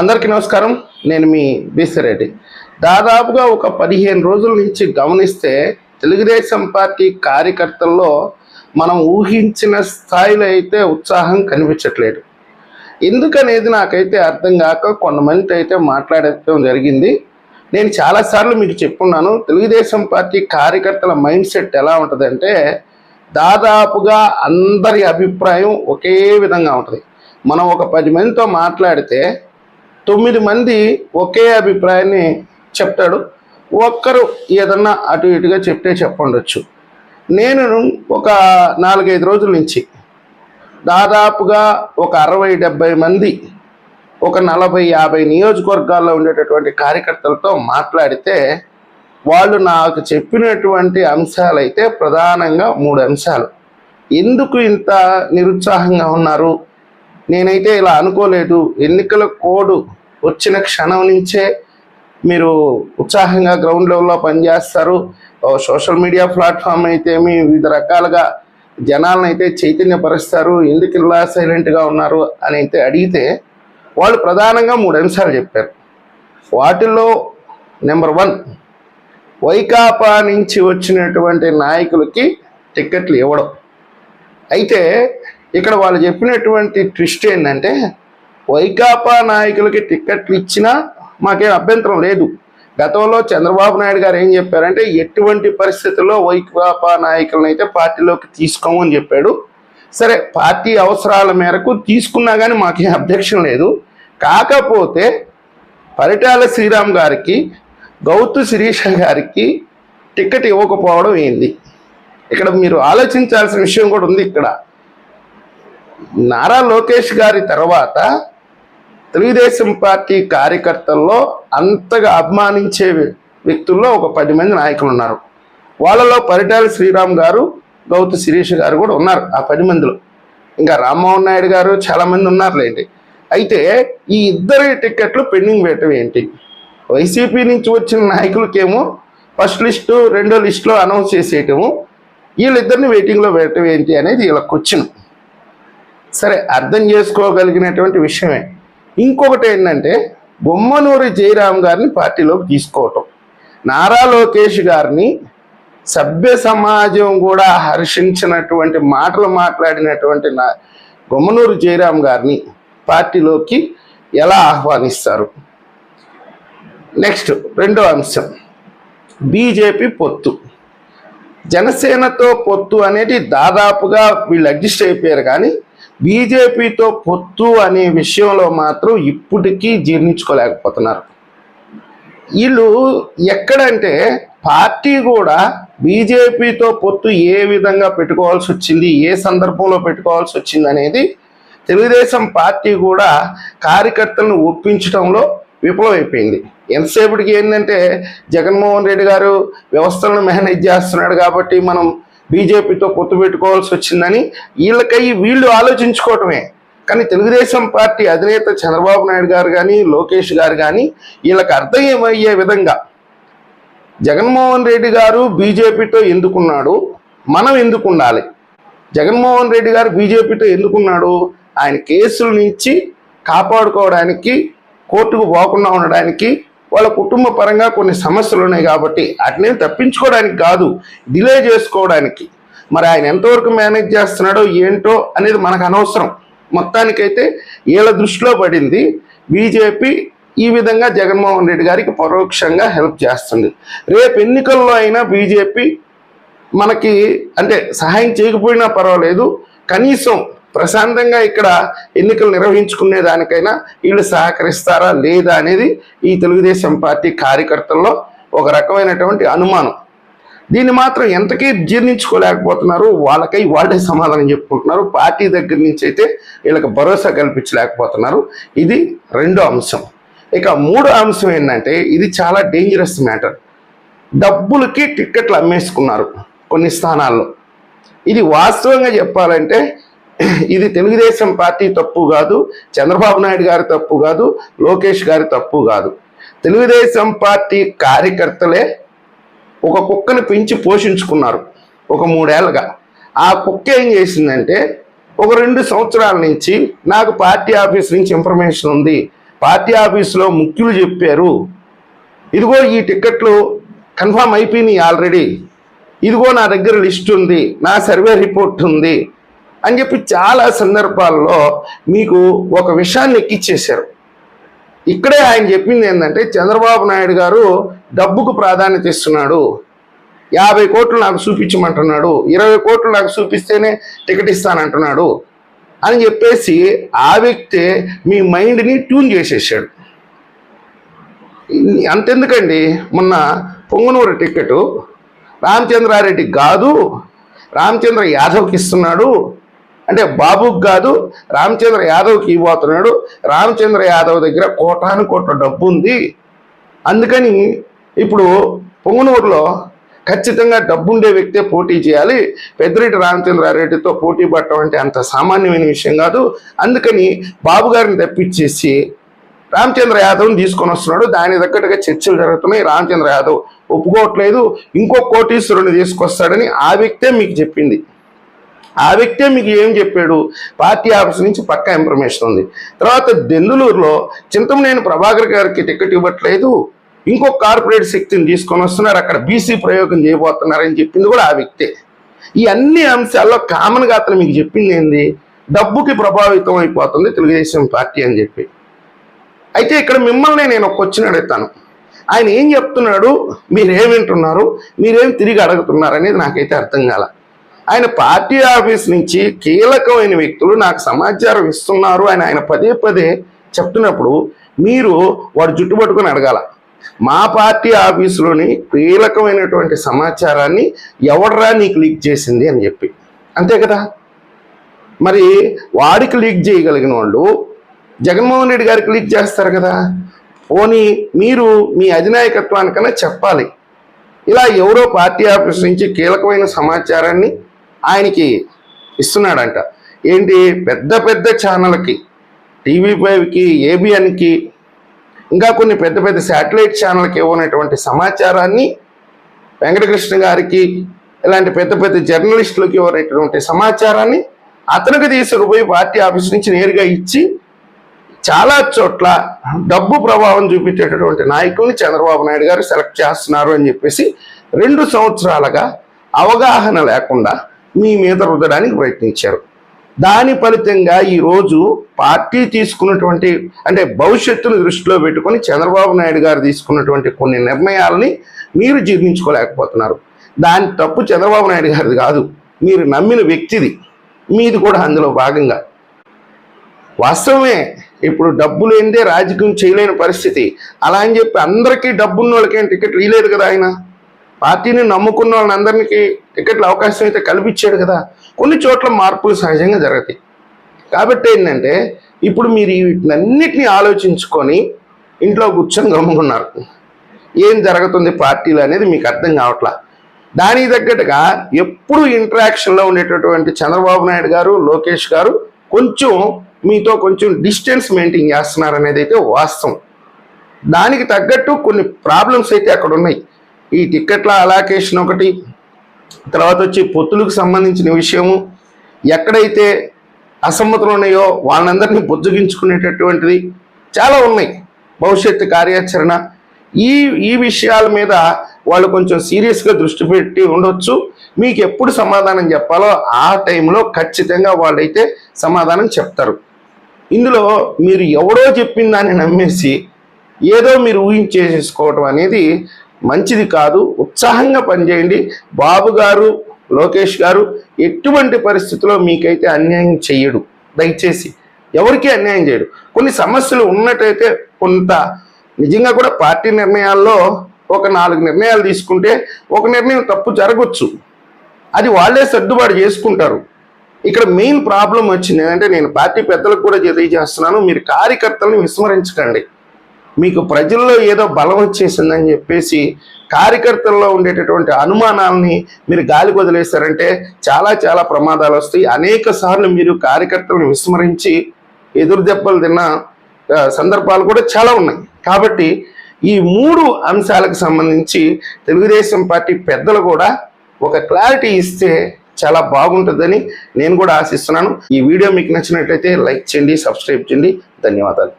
అందరికీ నమస్కారం. నేను మీ బీసిరెడ్డి. దాదాపుగా ఒక పదిహేను రోజుల నుంచి గమనిస్తే తెలుగుదేశం పార్టీ కార్యకర్తల్లో మనం ఊహించిన స్థాయిలో అయితే ఉత్సాహం కనిపించట్లేదు. ఎందుకనేది నాకైతే అర్థం కాక కొంతమంది అయితే మాట్లాడటం జరిగింది. నేను చాలాసార్లు మీకు చెప్పున్నాను తెలుగుదేశం పార్టీ కార్యకర్తల మైండ్ సెట్ ఎలా ఉంటుందంటే దాదాపుగా అందరి అభిప్రాయం ఒకే విధంగా ఉంటుంది. మనం ఒక పది మందితో మాట్లాడితే తొమ్మిది మంది ఒకే అభిప్రాయాన్ని చెప్తాడు. ఒక్కరు ఏదన్నా అటు ఇటుగా చెప్తే చెప్పండొచ్చు. నేను ఒక నాలుగైదు రోజుల నుంచి దాదాపుగా ఒక అరవై డెబ్బై మంది ఒక నలభై యాభై నియోజకవర్గాల్లో ఉండేటటువంటి కార్యకర్తలతో మాట్లాడితే వాళ్ళు నాకు చెప్పినటువంటి అంశాలు అయితే ప్రధానంగా మూడు అంశాలు. ఎందుకు ఇంత నిరుత్సాహంగా ఉన్నారు? నేనైతే ఇలా అనుకోలేదు. ఎన్నికల కోడ్ వచ్చిన క్షణం నుంచే మీరు ఉత్సాహంగా గ్రౌండ్ లెవెల్లో పనిచేస్తారు. సోషల్ మీడియా ప్లాట్ఫామ్ అయితే మీ వివిధ రకాలుగా జనాలను అయితే చైతన్యపరుస్తారు. ఎందుకు ఇలా సైలెంట్గా ఉన్నారు అని అయితే అడిగితే వాళ్ళు ప్రధానంగా మూడు అంశాలు చెప్పారు. వాటిల్లో నెంబర్ వన్ వైకాపా నుంచి వచ్చినటువంటి నాయకులకి టిక్కెట్లు ఇవ్వడం. అయితే ఇక్కడ వాళ్ళు చెప్పినటువంటి ట్విస్ట్ ఏంటంటే వైకాపా నాయకులకి టిక్కెట్లు ఇచ్చినా మాకేం అభ్యంతరం లేదు. గతంలో చంద్రబాబు నాయుడు గారు ఏం చెప్పారంటే ఎటువంటి పరిస్థితుల్లో వైకాపా నాయకులను అయితే పార్టీలోకి తీసుకోమని చెప్పాడు. సరే పార్టీ అవసరాల మేరకు తీసుకున్నా కానీ మాకేం అబ్జెక్షన్ లేదు. కాకపోతే పరిటాల శ్రీరామ్ గారికి గౌతు శిరీష గారికి టికెట్ ఇవ్వకపోవడం ఏంది? ఇక్కడ మీరు ఆలోచించాల్సిన విషయం కూడా ఉంది ఇక్కడ. నారా లోకేష్ గారి తర్వాత తెలుగుదేశం పార్టీ కార్యకర్తల్లో అంతగా అభిమానించే వ్యక్తుల్లో ఒక పది మంది నాయకులు ఉన్నారు. వాళ్ళలో పరిటాల శ్రీరామ్ గారు గౌతు శిరీష్ గారు కూడా ఉన్నారు ఆ పది మందిలో. ఇంకా రామ్మోహన్ నాయుడు గారు చాలామంది ఉన్నారులేండి. అయితే ఈ ఇద్దరి టికెట్లు పెండింగ్ పెట్టడం ఏంటి? వైసీపీ నుంచి వచ్చిన నాయకులకేమో ఫస్ట్ లిస్టు రెండో లిస్టులో అనౌన్స్ చేసేయటము వీళ్ళిద్దరిని వెయిటింగ్లో పెట్టడం ఏంటి అనేది వీళ్ళకి వచ్చిన సరే అర్థం చేసుకోగలిగినటువంటి విషయమే. ఇంకొకటి ఏంటంటే బొమ్మనూరి జయరామ్ గారిని పార్టీలోకి తీసుకోవటం. నారా లోకేష్ గారిని సభ్య సమాజం కూడా హర్షించినటువంటి మాటలు మాట్లాడినటువంటి నా బొమ్మనూరు జయరాం గారిని పార్టీలోకి ఎలా ఆహ్వానిస్తారు? నెక్స్ట్ రెండో అంశం. బీజేపీ పొత్తు. జనసేనతో పొత్తు అనేది దాదాపుగా వీళ్ళు అడ్జస్ట్ అయిపోయారు కానీ బీజేపీతో పొత్తు అనే విషయంలో మాత్రం ఇప్పటికీ జీర్ణించుకోలేకపోతున్నారు. వీళ్ళు ఎక్కడంటే పార్టీ కూడా బీజేపీతో పొత్తు ఏ విధంగా పెట్టుకోవాల్సి వచ్చింది ఏ సందర్భంలో పెట్టుకోవాల్సి వచ్చింది అనేది తెలుగుదేశం పార్టీ కూడా కార్యకర్తలను ఒప్పించడంలో విఫలమైపోయింది. ఎంతసేపటికి ఏంటంటే జగన్మోహన్ రెడ్డి గారు వ్యవస్థలను మేనేజ్ చేస్తున్నాడు కాబట్టి మనం బీజేపీతో పొత్తు పెట్టుకోవాల్సి వచ్చిందని వీళ్ళకై వీళ్ళు ఆలోచించుకోవటమే. కానీ తెలుగుదేశం పార్టీ అధినేత చంద్రబాబు నాయుడు గారు కానీ లోకేష్ గారు కానీ వీళ్ళకి అర్థమయ్యే విధంగా జగన్మోహన్ రెడ్డి గారు బీజేపీతో ఎందుకున్నాడు? మనం ఎందుకు ఉండాలి జగన్మోహన్ రెడ్డి గారు బీజేపీతో ఎందుకున్నాడు? ఆయన కేసుల నుంచి కాపాడుకోవడానికి కోర్టుకు పోకుండా ఉండడానికి వాళ్ళ కుటుంబ పరంగా కొన్ని సమస్యలు ఉన్నాయి కాబట్టి వాటిని తప్పించుకోవడానికి కాదు డిలే చేసుకోవడానికి. మరి ఆయన ఎంతవరకు మేనేజ్ చేస్తున్నాడో ఏంటో అనేది మనకు అనవసరం. మొత్తానికైతే వీళ్ళ దృష్టిలో పడింది బీజేపీ ఈ విధంగా జగన్మోహన్ రెడ్డి గారికి పరోక్షంగా హెల్ప్ చేస్తుంది. రేపు ఎన్నికల్లో అయినా బీజేపీ మనకి అంటే సహాయం చేయకపోయినా పర్వాలేదు కనీసం ప్రశాంతంగా ఇక్కడ ఎన్నికలు నిర్వహించుకునే దానికైనా వీళ్ళు సహకరిస్తారా లేదా అనేది ఈ తెలుగుదేశం పార్టీ కార్యకర్తల్లో ఒక రకమైనటువంటి అనుమానం. దీన్ని మాత్రం ఎంతకీ జీర్ణించుకోలేకపోతున్నారు వాళ్ళకై వాళ్ళే సమాధానం చెప్పుకుంటున్నారు పార్టీ దగ్గర నుంచి అయితే వీళ్ళకి భరోసా కల్పించలేకపోతున్నారు. ఇది రెండో అంశం. ఇక మూడో అంశం ఏంటంటే ఇది చాలా డేంజరస్ మ్యాటర్ డబ్బులకి టిక్కెట్లు అమ్మేసుకున్నారు కొన్ని స్థానాల్లో. ఇది వాస్తవంగా చెప్పాలంటే ఇది తెలుగుదేశం పార్టీ తప్పు కాదు చంద్రబాబు నాయుడు గారి తప్పు కాదు లోకేష్ గారి తప్పు కాదు. తెలుగుదేశం పార్టీ కార్యకర్తలే ఒక కుక్కను పెంచి పోషించుకున్నారు ఒక మూడేళ్ళగా. ఆ కుక్క ఏం చేసిందంటే ఒక రెండు సంవత్సరాల నుంచి నాకు పార్టీ ఆఫీస్ నుంచి ఇన్ఫర్మేషన్ ఉంది పార్టీ ఆఫీస్లో ముఖ్యులు చెప్పారు ఇదిగో ఈ టికెట్లు కన్ఫామ్ అయిపోయినాయి ఆల్రెడీ ఇదిగో నా దగ్గర లిస్ట్ ఉంది నా సర్వే రిపోర్ట్ ఉంది అని చెప్పి చాలా సందర్భాల్లో మీకు ఒక విషయాన్ని ఎక్కిచ్చేశారు. ఇక్కడే ఆయన చెప్పింది ఏంటంటే చంద్రబాబు నాయుడు గారు డబ్బుకు ప్రాధాన్యత ఇస్తున్నాడు. యాభై కోట్లు నాకు చూపించమంటున్నాడు. ఇరవై కోట్లు నాకు చూపిస్తేనే టికెట్ ఇస్తానంటున్నాడు అని చెప్పేసి ఆ వ్యక్తి మీ మైండ్ని ట్యూన్ చేసేసాడు. అంతెందుకండి? మొన్న పొంగునూరు టికెట్ రామచంద్రారెడ్డి కాదు రామచంద్ర యాదవ్కి ఇస్తున్నాడు. అంటే బాబుకి కాదు రామచంద్ర యాదవ్కి ఇవ్వబోతున్నాడు. రామచంద్ర యాదవ్ దగ్గర కోటాను కోట్ల డబ్బు ఉంది అందుకని ఇప్పుడు పొంగునూరులో ఖచ్చితంగా డబ్బుండే వ్యక్తే పోటీ చేయాలి. పెద్దిరెడ్డి రామచంద్రారెడ్డితో పోటీ పడటం అంటే అంత సామాన్యమైన విషయం కాదు. అందుకని బాబు గారిని తప్పించేసి రామచంద్ర యాదవ్ని తీసుకొని వస్తున్నాడు. దాని తగ్గట్టుగా చర్చలు జరుగుతున్నాయి. రామచంద్ర యాదవ్ ఒప్పుకోవట్లేదు. ఇంకో కోటీశ్వరుని తీసుకొస్తాడని ఆ వ్యక్తే మీకు చెప్పింది. ఆ వ్యక్తే మీకు ఏం చెప్పాడు? పార్టీ ఆఫీస్ నుంచి పక్కా ఇన్ఫర్మేషన్ ఉంది. తర్వాత దెందులూరులో చింతమనేని ప్రభాకర్ గారికి టికెట్ ఇవ్వట్లేదు. ఇంకో కార్పొరేట్ శక్తిని తీసుకొని వస్తున్నారు. అక్కడ బీసీ ప్రయోగం చేయబోతున్నారని చెప్పింది కూడా ఆ వ్యక్తే. ఈ అన్ని అంశాల్లో కామన్గా అతను మీకు చెప్పింది ఏంది? డబ్బుకి ప్రభావితం అయిపోతుంది తెలుగుదేశం పార్టీ అని చెప్పి. అయితే ఇక్కడ మిమ్మల్ని నేను ఒక క్వశ్చన్ అడుగుతాను. ఆయన ఏం చెప్తున్నాడు? మీరేం వింటున్నారు? మీరేం తిరిగి అడుగుతున్నారు అనేది నాకైతే అర్థం కాల. ఆయన పార్టీ ఆఫీస్ నుంచి కీలకమైన వ్యక్తులు నాకు సమాచారం ఇస్తున్నారు అని ఆయన పదే పదే చెప్తున్నప్పుడు మీరు వాడు జుట్టు పట్టుకొని అడగాల. మా పార్టీ ఆఫీసులోని కీలకమైనటువంటి సమాచారాన్ని ఎవడరా నీకు లీక్ చేసింది అని చెప్పి. అంతే కదా? మరి వాడికి లీక్ చేయగలిగిన వాళ్ళు జగన్మోహన్ రెడ్డి గారికి లీక్ చేస్తారు కదా? పోనీ మీరు మీ అధినాయకత్వానికన్నా చెప్పాలి. ఇలా ఎవరో పార్టీ ఆఫీస్ నుంచి కీలకమైన సమాచారాన్ని ఆయనకి ఇస్తున్నాడంట. ఏంటి? పెద్ద పెద్ద ఛానళ్ళకి టీవీ ఫైవ్కి ఏబిఎన్కి ఇంకా కొన్ని పెద్ద పెద్ద శాటిలైట్ ఛానల్కి ఇవ్వనటువంటి సమాచారాన్ని వెంకటకృష్ణ గారికి ఇలాంటి పెద్ద పెద్ద జర్నలిస్టులకి ఇవ్వనటువంటి సమాచారాన్ని అతనికి తీసుకుపోయి పార్టీ ఆఫీస్ నుంచి నేరుగా ఇచ్చి చాలా చోట్ల డబ్బు ప్రభావం చూపించేటటువంటి నాయకుల్ని చంద్రబాబు నాయుడు గారు సెలెక్ట్ చేస్తున్నారు అని చెప్పేసి రెండు సంవత్సరాలుగా అవగాహన లేకుండా మీ మీద రుద్దడానికి ప్రయత్నించారు. దాని ఫలితంగా ఈరోజు పార్టీ తీసుకున్నటువంటి అంటే భవిష్యత్తును దృష్టిలో పెట్టుకొని చంద్రబాబు నాయుడు గారు తీసుకున్నటువంటి కొన్ని నిర్ణయాలని మీరు జీర్ణించుకోలేకపోతున్నారు. దాని తప్పు చంద్రబాబు నాయుడు గారిది కాదు. మీరు నమ్మిన వ్యక్తిది. మీది కూడా అందులో భాగంగా. వాస్తవమే ఇప్పుడు డబ్బు లేనిదే రాజకీయం చేయలేని పరిస్థితి. అలా అని చెప్పి అందరికీ డబ్బున్న వాళ్ళకేం టికెట్ వీలేదు కదా ఆయన? పార్టీని నమ్ముకున్న వాళ్ళందరికీ టికెట్ల అవకాశం అయితే కల్పించాడు కదా. కొన్ని చోట్ల మార్పులు సహజంగా జరుగుతాయి. కాబట్టి ఏంటంటే ఇప్పుడు మీరు వీటినన్నిటినీ ఆలోచించుకొని ఇంట్లో కూర్చొని గమ్ముకున్నారు. ఏం జరుగుతుంది పార్టీలు అనేది మీకు అర్థం కావట్లా? దానికి తగ్గట్టుగా ఎప్పుడు ఇంటరాక్షన్లో ఉండేటటువంటి చంద్రబాబు నాయుడు గారు లోకేష్ గారు కొంచెం మీతో కొంచెం డిస్టెన్స్ మెయింటైన్ చేస్తున్నారు అనేది అయితే వాస్తవం. దానికి తగ్గట్టు కొన్ని ప్రాబ్లమ్స్ అయితే అక్కడ ఉన్నాయి. ఈ టికెట్ల అలాకేషన్ ఒకటి తర్వాత వచ్చి పొత్తులకు సంబంధించిన విషయము. ఎక్కడైతే అసమ్మతులు ఉన్నాయో వాళ్ళందరినీ బుజ్జగించుకునేటటువంటిది చాలా ఉన్నాయి. భవిష్యత్తు కార్యాచరణ. ఈ ఈ విషయాల మీద వాళ్ళు కొంచెం సీరియస్గా దృష్టి పెట్టి ఉండొచ్చు. మీకు ఎప్పుడు సమాధానం చెప్పాలో ఆ టైంలో ఖచ్చితంగా వాళ్ళైతే సమాధానం చెప్తారు. ఇందులో మీరు ఎవడో చెప్పిన దాన్ని నమ్మేసి ఏదో మీరు ఊహించేసుకోవటం అనేది మంచిది కాదు. ఉత్సాహంగా పనిచేయండి. బాబు గారు లోకేష్ గారు ఎటువంటి పరిస్థితిలో మీకైతే అన్యాయం చెయ్యడు. దయచేసి ఎవరికీ అన్యాయం చేయడు. కొన్ని సమస్యలు ఉన్నట్టయితే కొంత నిజంగా కూడా పార్టీ నిర్ణయాల్లో ఒక నాలుగు నిర్ణయాలు తీసుకుంటే ఒక నిర్ణయం తప్పు జరగచ్చు. అది వాళ్ళే సర్దుబాటు చేసుకుంటారు. ఇక్కడ మెయిన్ ప్రాబ్లం వచ్చింది ఏంటంటే నేను పార్టీ పెద్దలకు కూడా తెలియజేస్తున్నాను. మీరు కార్యకర్తలను విస్మరించకండి. మీకు ప్రజల్లో ఏదో బలం వచ్చేసిందని చెప్పేసి కార్యకర్తల్లో ఉండేటటువంటి అనుమానాలని మీరు గాలి వదిలేస్తారంటే చాలా చాలా ప్రమాదాలు వస్తాయి. అనేక సార్లు మీరు కార్యకర్తలను విస్మరించి ఎదురు దెబ్బలు తిన్న సందర్భాలు కూడా చాలా ఉన్నాయి. కాబట్టి ఈ మూడు అంశాలకు సంబంధించి తెలుగుదేశం పార్టీ పెద్దలు కూడా ఒక క్లారిటీ ఇస్తే చాలా బాగుంటుందని నేను కూడా ఆశిస్తున్నాను. ఈ వీడియో మీకు నచ్చినట్లయితే లైక్ చేయండి సబ్స్క్రైబ్ చేయండి. ధన్యవాదాలు.